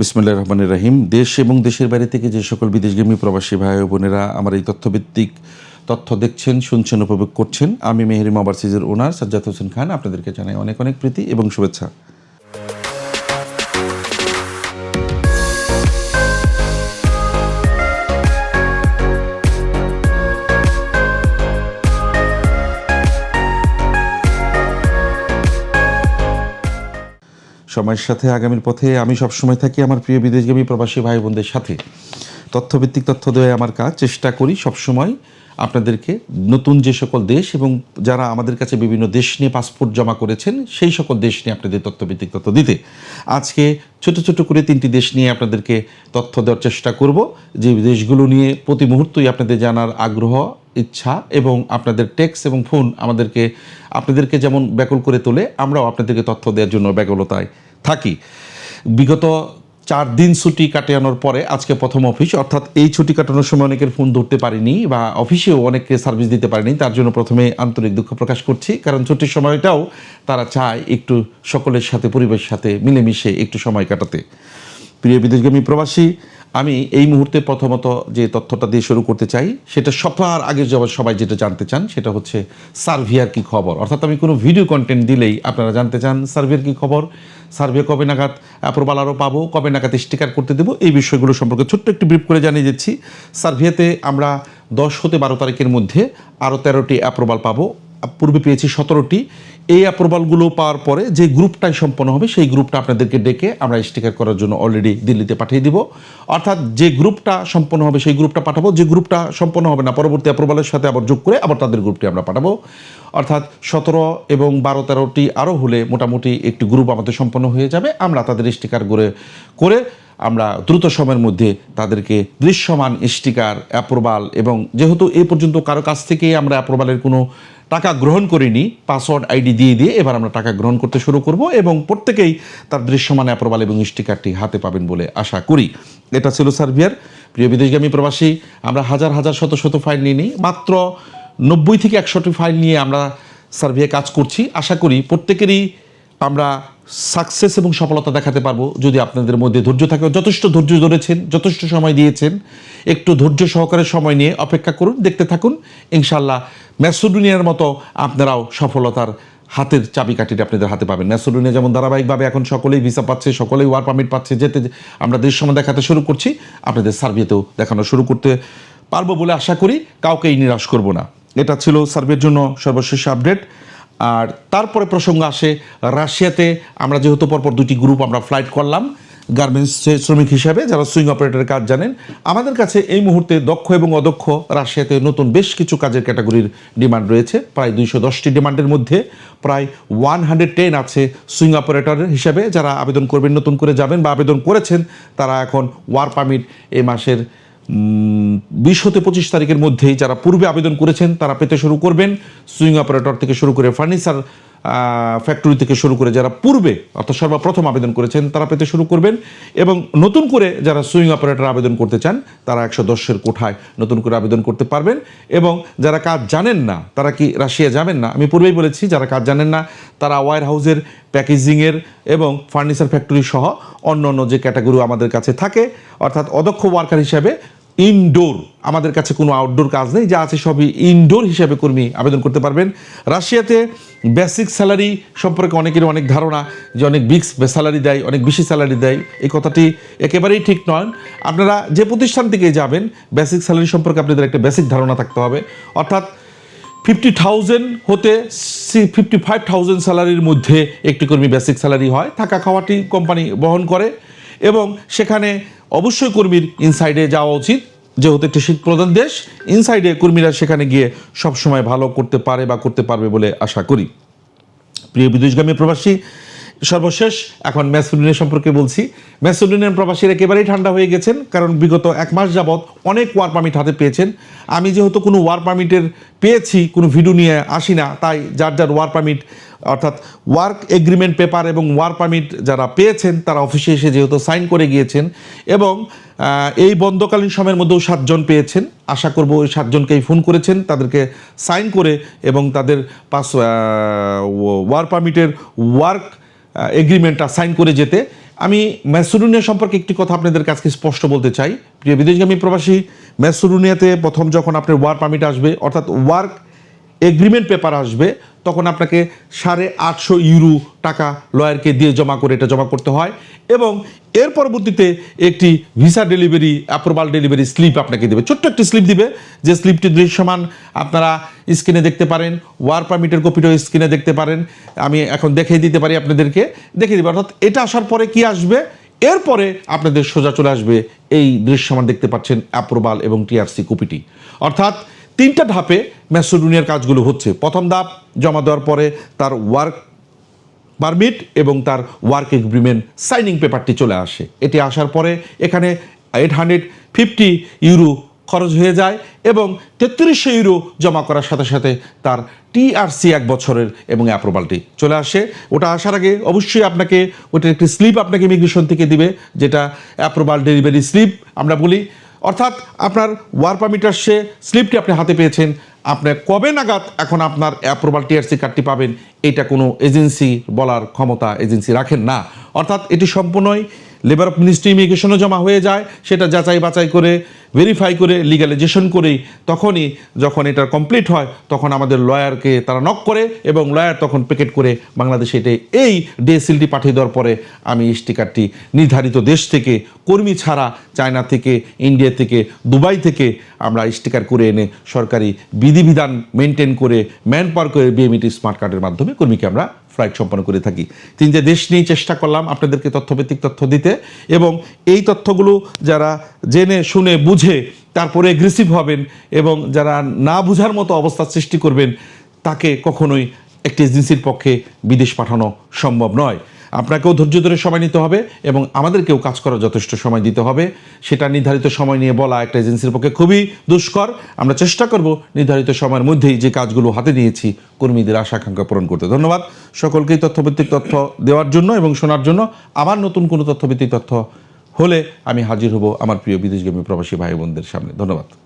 বিসমুল্লাহ রহমান রাহিম। দেশ এবং দেশের বাইরে থেকে যে সকল বিদেশগামী প্রবাসী ভাই বোনেরা আমার এই তথ্যভিত্তিক তথ্য দেখছেন, শুনছেন, উপভোগ করছেন, আমি মেহেরিম ওভারসিজের ওনার সাজ্জাদ হোসেন খান, আপনাদেরকে জানাই অনেক অনেক প্রীতি এবং শুভেচ্ছা। সময়ের সাথে আগামীর পথে আমি সবসময় থাকি আমার প্রিয় বিদেশগামী প্রবাসী ভাই বোনদের সাথে। তথ্যভিত্তিক তথ্য দেওয়া আমার কাজ, চেষ্টা করি সবসময় আপনাদেরকে নতুন যে সকল দেশ এবং যারা আমাদের কাছে বিভিন্ন দেশ নিয়ে পাসপোর্ট জমা করেছেন, সেই সকল দেশ নিয়ে আপনাদের তথ্যভিত্তিক তথ্য দিতে আজকে ছোট ছোট করে তিনটি দেশ নিয়ে আপনাদেরকে তথ্য দেওয়ার চেষ্টা করব। যে দেশগুলো নিয়ে প্রতি মুহূর্তই আপনাদের জানার আগ্রহ, ইচ্ছা এবং আপনাদের টেক্স এবং ফোন আমাদেরকে, আপনাদেরকে যেমন ব্যাকুল করে তোলে, আমরাও আপনাদেরকে তথ্য দেওয়ার জন্য ব্যাকুলতায় থাকি। বিগত চার দিন ছুটি কাটানোর পরে আজকে প্রথম অফিস অর্থাৎ এই ছুটি কাটানোর সময় অনেকের ফোন ধরতে পারিনি বা অফিসেও অনেককে সার্ভিস দিতে পারিনি, তার জন্য প্রথমে আন্তরিক দুঃখ প্রকাশ করছি। কারণ ছুটির সময়টাও তারা চায় একটু সকলের সাথে পরিবেশের সাথে মিলেমিশে একটু সময় কাটাতে। প্রিয় বিদেশগামী প্রবাসী, আমি এই মুহূর্তে প্রথমত যে তথ্যটা দিয়ে শুরু করতে চাই, সেটা সবার আগে যাবার সবাই যেটা জানতে চান, সেটা হচ্ছে সার্ভিয়ার কি খবর? অর্থাৎ আমি কোনো ভিডিও কন্টেন্ট দিলেই আপনারা জানতে চান সার্ভিয়ার কি খবর? সার্ভে কবে নাগাদ অ্যাপ্রুভাল আরও পাবো? কবে নাগাদ স্টিকার করতে দেবো? এই বিষয়গুলো সম্পর্কে ছোট্ট একটু ব্রিফ করে জানিয়ে দিচ্ছি। সার্ভিয়াতে আমরা দশ হতে বারো তারিখের মধ্যে আরও তেরোটি অ্যাপ্রুভাল পাবো। পূর্বে পেয়েছি সতেরোটি। এই অ্যাপ্রুভালগুলো পাওয়ার পরে যে গ্রুপটাই সম্পন্ন হবে, সেই গ্রুপটা আপনাদেরকে ডেকে আমরা স্টিকার করার জন্য অলরেডি দিল্লিতে পাঠিয়ে দিব। অর্থাৎ যে গ্রুপটা সম্পন্ন হবে, সেই গ্রুপটা পাঠাবো। যে গ্রুপটা সম্পন্ন হবে না, পরবর্তী অ্যাপ্রুভালের সাথে আবার যোগ করে আবার তাদের গ্রুপটি আমরা পাঠাবো। অর্থাৎ সতেরো এবং বারো, তেরোটি আরও হলে মোটামুটি একটি গ্রুপ আমাদের সম্পন্ন হয়ে যাবে। আমরা তাদের স্টিকার করে করে আমরা দ্রুত সময়ের মধ্যে তাদেরকে দৃশ্যমান স্টিকার অ্যাপ্রুভাল এবং যেহেতু এ পর্যন্ত কারও কাছ থেকেই আমরা অ্যাপ্রুভালের কোনো টাকা গ্রহণ করিনি পাসওয়ার্ড আইডি দিয়ে দিয়ে এবার আমরা টাকা গ্রহণ করতে শুরু করব এবং প্রত্যেকেই তার দৃশ্যমান অ্যাপ্রোভাল এবং স্টিকারটি হাতে পাবেন বলে আশা করি। এটা ছিল সার্ভিয়ার। প্রিয় বিদেশগামী প্রবাসী, আমরা হাজার হাজার শত শত ফাইল নিয়ে নিই। মাত্র নব্বই থেকে একশোটি ফাইল নিয়ে আমরা সার্ভে কাজ করছি। আশা করি প্রত্যেকেরই আমরা সাকসেস এবং সফলতা দেখাতে পারব যদি আপনাদের মধ্যে ধৈর্য থাকে। যথেষ্ট ধৈর্য ধরেছেন, যথেষ্ট সময় দিয়েছেন। একটু ধৈর্য সহকারে সময় নিয়ে অপেক্ষা করুন, দেখতে থাকুন। ইনশাল্লাহ ম্যাসোডুনিয়ার মতো আপনারাও সফলতার হাতের চাবিকাঠিটা আপনাদের হাতে পাবেন। ম্যাসোডুনিয়া যেমন ধারাবাহিকভাবে এখন সকলেই ভিসা পাচ্ছে, সকলেই ওয়ার পারমিট পাচ্ছে, যেতে আমরা দৃশ্যমান দেখাতে শুরু করছি, আপনাদের সার্ভেতেও দেখানো শুরু করতে পারব বলে আশা করি। কাউকেই নিরাশ করব না। এটা ছিল সার্ভের জন্য সর্বশেষ আপডেট আর তারপরে প্রসঙ্গ আসে রাশিয়াতে। আমরা যেহেতু পরপর দুটি গ্রুপ আমরা ফ্লাইট করলাম গার্মেন্টস শ্রমিক হিসাবে যারা সুইং অপারেটরের কাজ জানেন, আমাদের কাছে এই মুহূর্তে দক্ষ এবং অদক্ষ রাশিয়াতে নতুন বেশ কিছু কাজের ক্যাটাগরির ডিমান্ড রয়েছে। প্রায় দুইশো দশটি ডিমান্ডের মধ্যে প্রায় ওয়ান হান্ড্রেড টেন আছে সুইং অপারেটরের হিসাবে। যারা আবেদন করবেন, নতুন করে যাবেন বা আবেদন করেছেন, তারা এখন ওয়ার পারমিট এই মাসের বিশ হতে পঁচিশ তারিখের মধ্যেই যারা পূর্বে আবেদন করেছেন, তারা পেতে শুরু করবেন। সুইং অপারেটর থেকে শুরু করে ফার্নিচার ফ্যাক্টরি থেকে শুরু করে যারা পূর্বে, অর্থাৎ সর্বপ্রথম আবেদন করেছেন, তারা পেতে শুরু করবেন। এবং নতুন করে যারা সুইং অপারেটর আবেদন করতে চান, তারা একশো দশের কোঠায় নতুন করে আবেদন করতে পারবেন। এবং যারা কাজ জানেন না, তারা কি রাশিয়া যাবেন না? আমি পূর্বেই বলেছি, যারা কাজ জানেন না, তারা ওয়ার হাউসের প্যাকেজিংয়ের এবং ফার্নিচার ফ্যাক্টরি সহ অন্য অন্য যে ক্যাটাগরি আমাদের কাছে থাকে, অর্থাৎ অদক্ষ ওয়ার্কার হিসাবে ইনডোর। আমাদের কাছে কোনো আউটডোর কাজ নেই, যা আছে সবই ইনডোর হিসাবে কর্মী আবেদন করতে পারবেন। রাশিয়াতে বেসিক স্যালারি সম্পর্কে অনেকের অনেক ধারণা, যে অনেক বিগ স্যালারি দেয়, অনেক বেশি স্যালারি দেয়। এই কথাটি একেবারেই ঠিক নয়। আপনারা যে প্রতিষ্ঠান থেকে যাবেন বেসিক স্যালারি সম্পর্কে আপনাদের একটা বেসিক ধারণা থাকতে হবে। অর্থাৎ ফিফটি থাউজেন্ড হতে ফিফটি ফাইভ থাউজেন্ড স্যালারির মধ্যে একটি কর্মী বেসিক স্যালারি হয়। থাকা খাওয়াটি কোম্পানি বহন করে এবং সেখানে অবশ্যই কর্মীর ইনসাইডে যাওয়া উচিত। যেহেতু একটি শীত প্রধান দেশ ইনসাইডে কর্মীরা সেখানে গিয়ে সবসময় ভালো করতে পারে বা করতে পারবে বলে আশা করি। প্রিয় বিদেশগামী প্রবাসী সর্বশেষ এখন ম্যাসুলিনের সম্পর্কে বলছি। ম্যাসুলিনের প্রবাসীর একেবারেই ঠান্ডা হয়ে গেছেন, কারণ বিগত এক মাস যাবৎ অনেক ওয়ার পারমিট হাতে পেয়েছেন। আমি যেহেতু কোনো ওয়ার পারমিটের পেয়েছি, কোনো ভিডিও নিয়ে আসি না, তাই যার যার ওয়ার পারমিট, অর্থাৎ ওয়ার্ক এগ্রিমেন্ট পেপার এবং ওয়ার পারমিট যারা পেয়েছেন, তারা অফিসে এসে যেহেতু সাইন করে গিয়েছেন এবং এই বন্ধকালীন সময়ের মধ্যেও সাতজন পেয়েছেন। আশা করব ওই সাতজনকেই ফোন করেছেন, তাদেরকে সাইন করে এবং তাদের পাস ওয়ার পারমিটের ওয়ার্ক এগ্রিমেন্টটা সাইন করে যেতে। আমি ম্যাসুরুনিয়া সম্পর্কে একটি কথা আপনাদের কাছে স্পষ্ট বলতে চাই? প্রিয় বিদেশগামী প্রবাসী ম্যাসুরুনিয়াতে প্রথম যখন আপনার ওয়ার্ক পারমিট আসবে, অর্থাৎ ওয়ার্ক এগ্রিমেন্ট পেপার আসবে, তখন আপনাকে সাড়ে আটশো ইউরো টাকা লয়ারকে দিয়ে জমা করে এটা জমা করতে হয় এবং এর পরবর্তীতে একটি visa delivery approval delivery slip আপনাকে দেবে। ছোট্ট একটি স্লিপ দিবে, যে স্লিপটি দৃশ্যমান আপনারা স্ক্রিনে দেখতে পারেন ওয়ার পারমিটের কপিটাও স্ক্রিনে দেখতে পারেন। আমি এখন দেখিয়ে দিতে পারি আপনাদেরকে, দেখিয়ে দিবে। অর্থাৎ এটা আসার পরে কি আসবে? এরপরে আপনাদের সোজা চলে আসবে, এই দৃশ্যমান দেখতে পাচ্ছেন অ্যাপ্রুভাল এবং টিআরসি কপিটি অর্থাৎ তিনটা ধাপে ম্যাসোডোনিয়ার কাজগুলো হচ্ছে। প্রথম ধাপ জমা দেওয়ার পরে তার ওয়ার্ক পারমিট এবং তার ওয়ার্ক এগ্রিমেন্ট সাইনিং পেপারটি চলে আসে। এটি আসার পরে এখানে এইট হান্ড্রেড ফিফটি ইউরো খরচ হয়ে যায় এবং তেত্রিশশো ইউরো জমা করার সাথে সাথে তার টিআরসি এক বছরের এবং অ্যাপ্রুভালটি চলে আসে। ওটা আসার আগে অবশ্যই আপনাকে ওটার একটি স্লিপ আপনাকে ইমিগ্রেশন থেকে দিবে, যেটা অ্যাপ্রুভাল ডেলিভারি স্লিপ আমরা বলি। অর্থাৎ আপনার ওয়ার পারমিটার সে স্লিপটি আপনি হাতে পেয়েছেন। আপনি কবে নাগাদ এখন আপনার অ্যাপ্রুভাল টিআরসি কার্ডটি পাবেন, এটা কোনো এজেন্সি বলার ক্ষমতা এজেন্সি রাখেন না। অর্থাৎ এটি সম্পূর্ণই লেবার অফ মিনিস্ট্রি ইমিগ্রেশনও জমা হয়ে যায়, সেটা যাচাই বাছাই করে ভেরিফাই করে লিগালাইজেশন করেই তখনই যখন এটা কমপ্লিট হয়, তখন আমাদের লয়ারকে তারা নক করে এবং লয়ার তখন প্যাকেট করে বাংলাদেশে এটে এই ডিএসএলটি পাঠিয়ে দেওয়ার পরে আমি স্টিকারটি নির্ধারিত দেশ থেকে, কর্মী ছাড়া চায়না থেকে ইন্ডিয়া থেকে, দুবাই থেকে আমরা স্টিকার করে এনে সরকারি বিধিবিধান মেনটেন করে ম্যান পাওয়ার করে বিএমইটি স্মার্ট কার্ডের মাধ্যমে কর্মীকে আমরা ফ্লাইট সম্পন্ন করে থাকি। তিনটে দেশ নিয়ে চেষ্টা করলাম আপনাদেরকে তথ্যভিত্তিক তথ্য দিতে এবং এই তথ্যগুলো যারা জেনে, শুনে বুঝে তারপরে এগ্রেসিভ হবেন এবং যারা না বুঝার মতো অবস্থা সৃষ্টি করবেন, তাকে কখনোই একটি এজেন্সির পক্ষে বিদেশ পাঠানো সম্ভব নয়। আপনাকেও ধৈর্য ধরে সময় নিতে হবে এবং আমাদেরকেও কাজ করার যথেষ্ট সময় দিতে হবে। সেটা নির্ধারিত সময় নিয়ে বলা একটা এজেন্সির পক্ষে খুবই দুষ্কর। আমরা চেষ্টা করব নির্ধারিত সময়ের মধ্যেই যে কাজগুলো হাতে নিয়েছি, কর্মীদের আশা আকাঙ্ক্ষা পূরণ করতে। ধন্যবাদ। সকলকেই তথ্যভিত্তিক তথ্য দেওয়ার জন্য এবং শোনার জন্য। আবার নতুন কোনো তথ্যভিত্তিক তথ্য হলে আমি হাজির হব আমার প্রিয় বিদেশগামী প্রবাসী ভাই বোনদের সামনে। ধন্যবাদ।